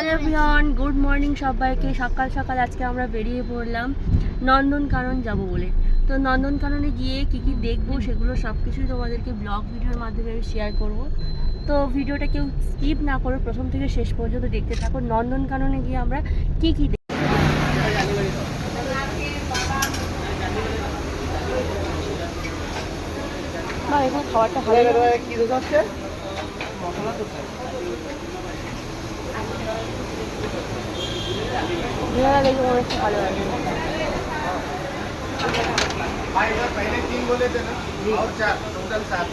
Hello everyone good morning সবাইকে। সকাল সকাল আজকে আমরা বেরিয়ে পড়লাম নন্দনকানন যাব বলে। তো নন্দনকাননে গিয়ে কি কি দেখব সেগুলো সব কিছুই তোমাদেরকে ব্লগ ভিডিওর মাধ্যমে আমি শেয়ার করব। তো ভিডিওটা কেউ স্কিপ না করে প্রথম থেকে শেষ পর্যন্ত দেখতে থাকো। নন্দনকাননে গিয়ে আমরা কি কি খাবারটা ভালো মশলা দোষা ঘোড়া দেখে মনে হচ্ছে ভালো লাগে भाई साहब पहले तीन बोले थे ना और चार टोटल सात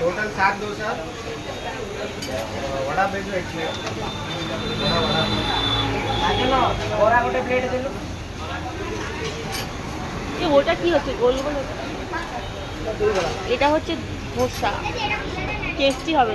टोटल सात दो सर वड़ा भेजो एक प्लेट বড়া গোটে প্লেট দিল এ ওটা কি হচ্ছে গোল গোল হচ্ছে? এটা হচ্ছে ধোসা টেস্টি হবে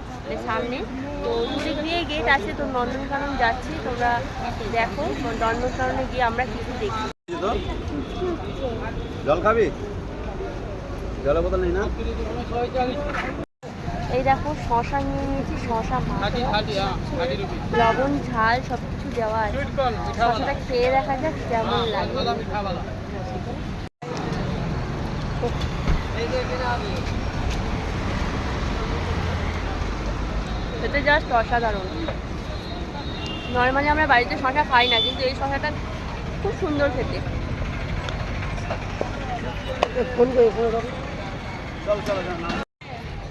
মানে সামনে। তো দুদিক দিয়ে গেট আছে তো নন্দনকানন যাচ্ছি। তোমরা দেখো নন্দনকাননে গিয়ে আমরা কিছু দেখি। জল খাবি? জলের বোতল নেই না? এই দেখো শশা নিয়ে নিয়েছি শশা লবণ ঝাল সব কিছু দেওয়া আছে। শশাটা খেয়ে দেখা যাক কেমন লাগে। খেতে জাস্ট অসাধারণ। নর্মালি আমরা বাড়িতে শশা খাই না কিন্তু এই শশাটা খুব সুন্দর খেতে।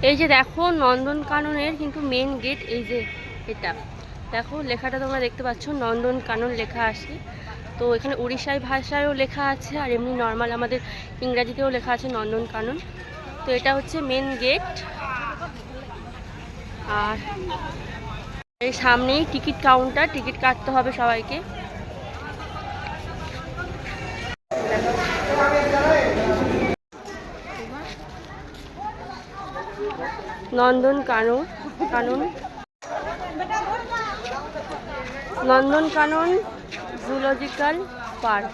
এই যে দেখো নন্দনকাননের কিন্তু মেন গেট এই যে এটা। দেখো লেখাটা তোমরা দেখতে পাচ্ছ নন্দনকানন লেখা আছে। তো এখানে উড়িষ্যায় ভাষায়ও লেখা আছে আর এমনি নর্মাল আমাদের ইংরাজিতেও লেখা আছে নন্দনকানন তো এটা হচ্ছে মেন গেট আর এই সামনেই টিকিট কাউন্টার, টিকিট কাটতে হবে সবাইকে। নন্দন কানন কানন। নন্দন কানন জুলজিক্যাল পার্ক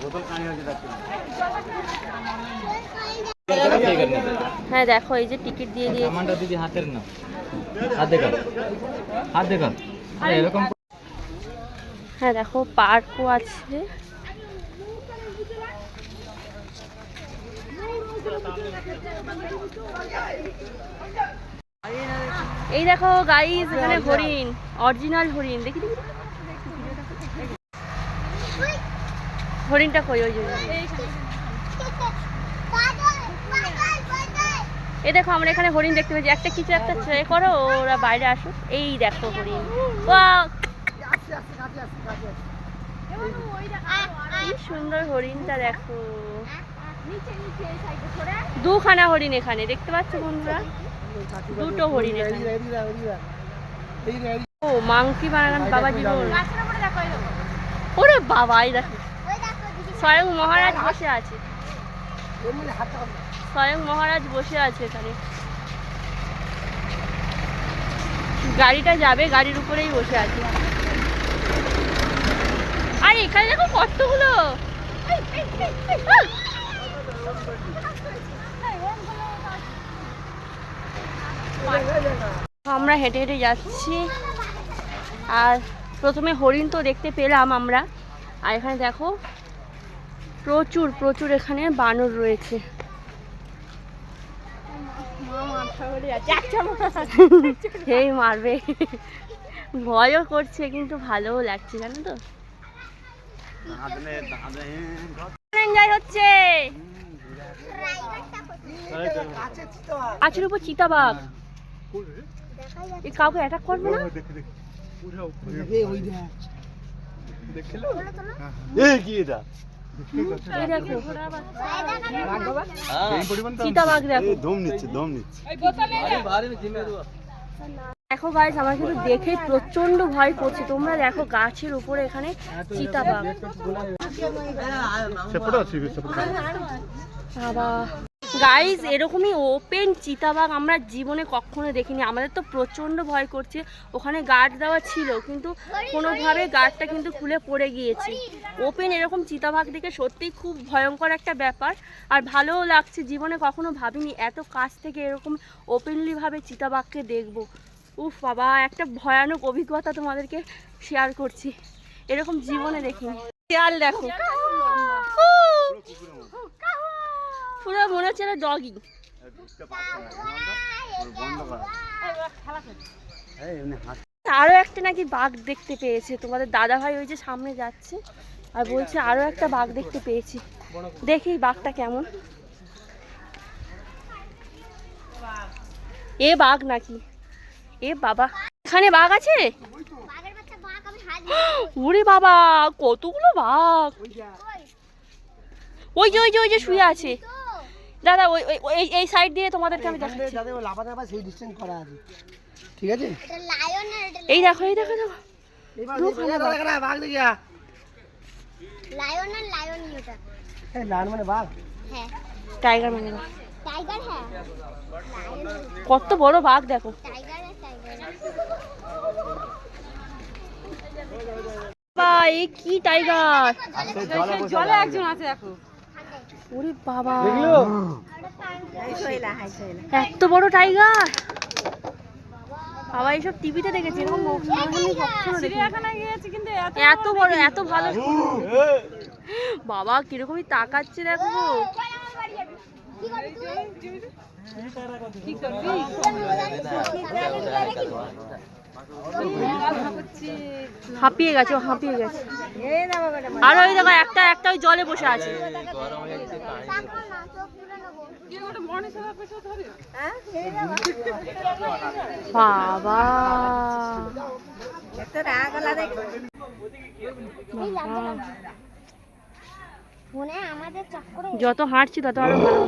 বোতল কানি হয়েছে দেখছি হ্যাঁ দেখো এই যে টিকিট দিয়ে দিয়েছি। সামানটা দিদি হাতের না। হাত দেখা হাত দেখা আরে এরকম হ্যাঁ দেখো পার্কও আছে। এই দেখো গাইস এখানে হরিণ অরিজিনাল হরিণ। দেখি দেখি। হরিণটা কই ওই যে? এই দেখো, আমরা এখানে হরিণ দেখতে পেয়েছি। একটা কিছু একটা ট্রে করো, ওরা বাইরে আসুক। এই দেখো হরিণ! কি সুন্দর হরিণটা দেখো। দুখানা হরিণ এখানে, দেখতে পাচ্ছ বন্ধুরা? দুটো হরিণ ও মাংকি বানান বাবা জীবন ওরে বাবা এই দেখো। স্বয়ং মহারাজ বসে আছে। স্বয়ং মহারাজ বসে আছে এখানে। গাড়িটা যাবে, গাড়ির উপরেই বসে আছে। আর, এখানে দেখো কতগুলো। আমরা হেঁটে হেঁটে যাচ্ছি। আর প্রথমে হরিণ তো দেখতে পেলাম আমরা। আর এখানে দেখো প্রচুর প্রচুর এখানে বানর রয়েছে। এই মারবে। ভয়ও করছে কিন্তু ভালোও লাগছে জানো তো? এনজয় হচ্ছে। গাছের উপর চিতাবাঘ। এই কাউকে অ্যাটাক করবে না? এই কি এটা? দেখো গাছ আমার কিন্তু দেখে প্রচণ্ড ভয় করছে। তোমরা দেখো গাছের উপরে এখানে চিতাবাঘ বাবা। গাইস এরকমই ওপেন চিতাবাঘ আমরা জীবনে কখনো দেখিনি। আমাদের তো প্রচণ্ড ভয় করছে। ওখানে গার্ড দেওয়া ছিল কিন্তু কোনোভাবে গার্ডটা কিন্তু খুলে পড়ে গিয়েছে। ওপেন এরকম চিতাবাঘ দেখে সত্যিই খুব ভয়ঙ্কর একটা ব্যাপার। আর ভালোও লাগছে জীবনে কখনো ভাবিনি। এত কাছ থেকে এরকম ওপেনলি ভাবে চিতাবাঘকে দেখব। উফ বাবা একটা ভয়ানক অভিজ্ঞতা তোমাদেরকে শেয়ার করছি। এরকম জীবনে দেখিনি। শিয়াল দেখো। পুরো মনে হচ্ছে না ডগি আরও একটা নাকি বাঘ দেখতে পেয়েছে। তোমাদের দাদা ভাই ওই যে সামনে যাচ্ছে আর বলছে আরও একটা বাঘ দেখতে পেয়েছি। দেখি বাঘটা কেমন। এ বাঘ নাকি। এ বাবা। এখানে বাঘ আছে? উরে বাবা, কতগুলো বাঘ। ওই যে ওই যে ওই যে শুয়ে আছে। দাদা ওই ওই- ওই- এই সাইড দিয়ে তোমাদেরকে আমি দেখাচ্ছি। যাতে ও লাফাতে পারে সেই ডিস্টেন্স করা আছে। ঠিক আছে? এই দেখো এই দেখো দেখো। দেখা দেখা দেখা বাঘ দেখিয়া লায়ন আর লায়ন ওটা। এই লাল মানে বাঘ? হ্যাঁ। টাইগার মানে বাঘ। টাইগার হ্যাঁ। কত বড় বাঘ দেখো। টাইগার আর টাইগার এ কি টাইগার জলে জলে একজন ওরে বাবা। এত বড় টাইগার। বাবা এইসব টিভিতে দেখেছি এরকম এত বড় এত ভালো। বাবা কিরকমই তাকাচ্ছে দেখো। হাঁপিয়ে গেছে, ও হাঁপিয়ে গেছে। আর ওই দেখো, একটা একটা ওই জলে বসে আছে। যত হাঁটছি, তত আরও ভালো।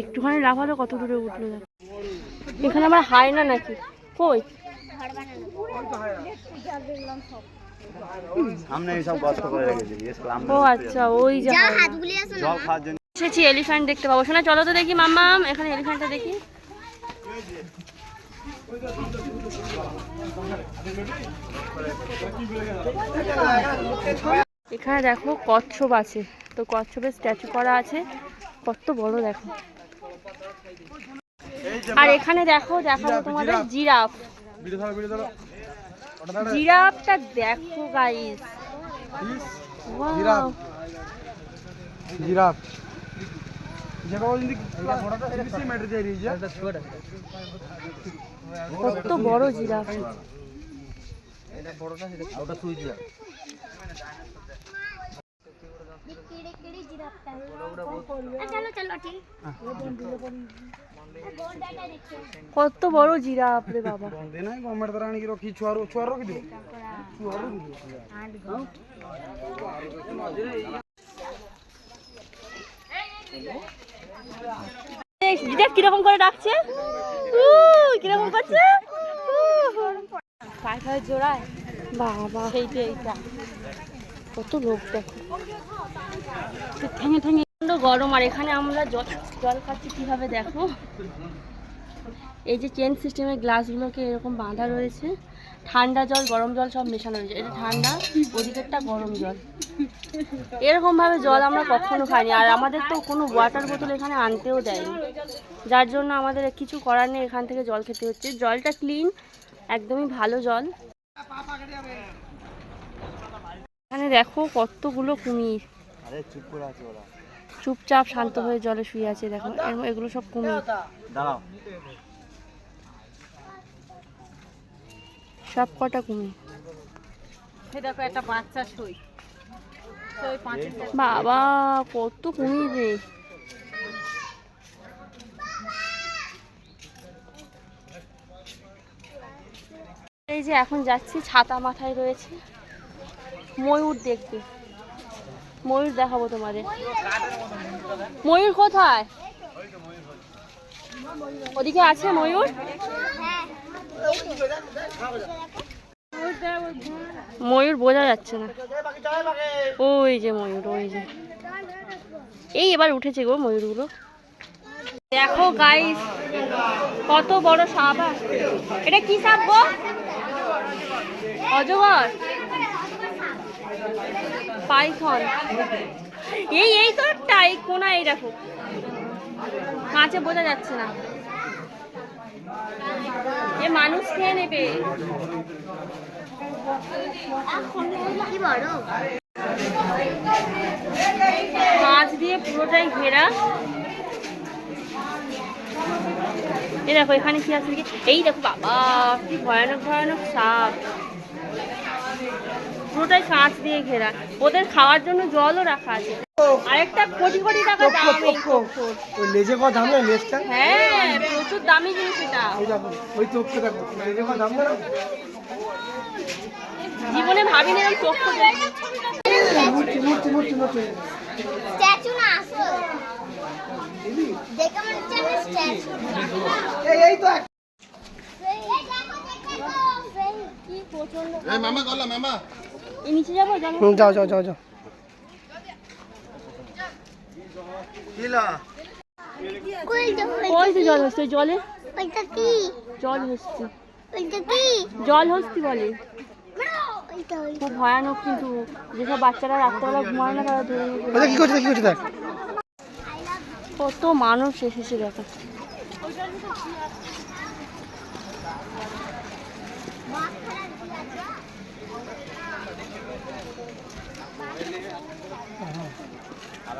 একটুখানি লাফালো কত দূরে উঠল এখানে আবার হায় না নাকি? কই? সামনে এইসব গর্ত করে রেখেছে ও আচ্ছা ওই যে জল খাওয়ার জন্য এসেছি এলিফ্যান্ট দেখতে পাবো। শোনা চলো তো দেখি মাম্মাম এখানে এলিফ্যান্টটা দেখি। এখানে দেখো কচ্ছপ আছে। তো কচ্ছপের স্ট্যাচু করা আছে। কত বড় দেখো। আর এখানে দেখো দেখাবো তোমাদের জিরাফ। জিরাফটা দেখো গাইস জিরাফ। রিজা কত বড় জিরাফ। কত বড় জিরাফ রে বাবা। বন্ধে নাই গমের দ্বারা রখি ছুয়ার ছুয়ার রখি ছুয়ার কীরকম করে ডাকছে? কীরকম করছে? পাখার জোড়ায়। বাবা। সেইটা এইটা। কত লোক দেখো। ঠেঙে ঠেঙে গরম, আর এখানে আমরা জল জল খাচ্ছি কীভাবে দেখো? এই যে চেন সিস্টেমের গ্লাসগুলোকে এরকম বাঁধা রয়েছে, ঠান্ডা জল, গরম জল সব মেশানো রয়েছে। এটা ঠান্ডা, ওদিকেরটা গরম জল। এরকম ভাবে জল আমরা কখনো খাইনি, আর আমাদের তো কোনো ওয়াটার বোতল এখানে আনতেও দেয়নি। যার জন্য আমাদের কিছু করার নেই, এখান থেকে জল খেতে হচ্ছে। জলটা ক্লিন একদমই ভালো জল। দেখো কতগুলো কুমির। আরে চুপ করে আছে ওরা। চুপচাপ শান্ত হয়ে জলে শুয়ে আছে দেখো। এগুলো সব কুমির। সব কটা কুমির। দেখো একটা বাচ্চা সই বাবা কত কুমির রে। এই যে এখন যাচ্ছি ছাতা মাথায় রয়েছে। ময়ূর দেখবে ময়ূর দেখাবো তোমাদের। ময়ূর কোথায়? ওদিকে আছে ময়ূর? ময়ূর বোঝা যাচ্ছে না। ওই যে ময়ূর, ওই যে। এই এবার উঠেছে গো ময়ূরগুলো। দেখো গাইস কত বড় সাপ আছে। এটা কি সাপ গো? অজগর? পাইথন। এই এই তো এই কোনা এই দেখো। কাঁচে বোঝা যাচ্ছে না। এ মানুষ খেয়ে নেবে। মাছ দিয়ে পুরোটাই ঘেরা। এই দেখো, এখানে কি আছে? এই দেখো, বাবা, কি ভয়ানক ভয়ানক সাপ। পুরোটাই কাঁচ দিয়ে ঘেরা। ওদের খাওয়ার জন্য জলও রাখা আছে। আরেকটা কোটি কোটি টাকা দাম এই। ওই লেজে কত দাম না লেজটা? হ্যাঁ প্রচুর দামি জিনিস এটা। ওই দেখো ওই চোখটা দেখো লেজে কত দাম না জীবনে ভাবিনি এরকম চোখ মূর্তি মূর্তি মূর্তি মূর্তি স্ট্যাচু না আসল। দেখে মনে হচ্ছে আমি স্ট্যাচু। এই এই তো প্রচণ্ড মামা গলা মামা। এই নিচে যাব যাও যাও যাও যাও। ওই তো জল হচ্ছে? জলে? জল হচ্ছে। জল হস্তি বলে। খুব ভয়ানক কিন্তু। যেসব বাচ্চারা রাত্রেবেলা ঘুমায় না তারা ধরে নিয়ে ওই দেখ, কি করছে কি করছে দেখ? কত মানুষ এসেছে দেখো কত কত এই খাচ্ছে খাচ্ছে হাই না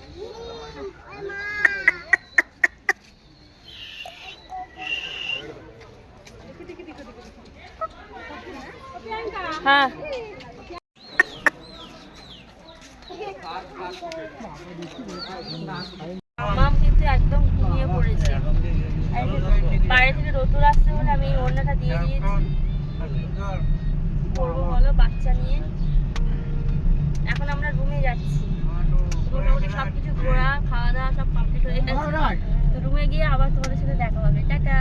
হ্যাঁ। মাম কিন্তু একদম ঘুমিয়ে পড়েছে। বাইরে থেকে রোদ্দুর আসছে বলে আমি ওড়নাটা দিয়ে দিয়েছি। করব বলো, বাচ্চা নিয়ে। এখন আমরা রুমে যাচ্ছি। মোটামুটি সবকিছু ঘোরা খাওয়া দাওয়া সব কমপ্লিট হয়ে গেছে। তো রুমে গিয়ে আবার তোমাদের সাথে দেখা হবে। টাটা।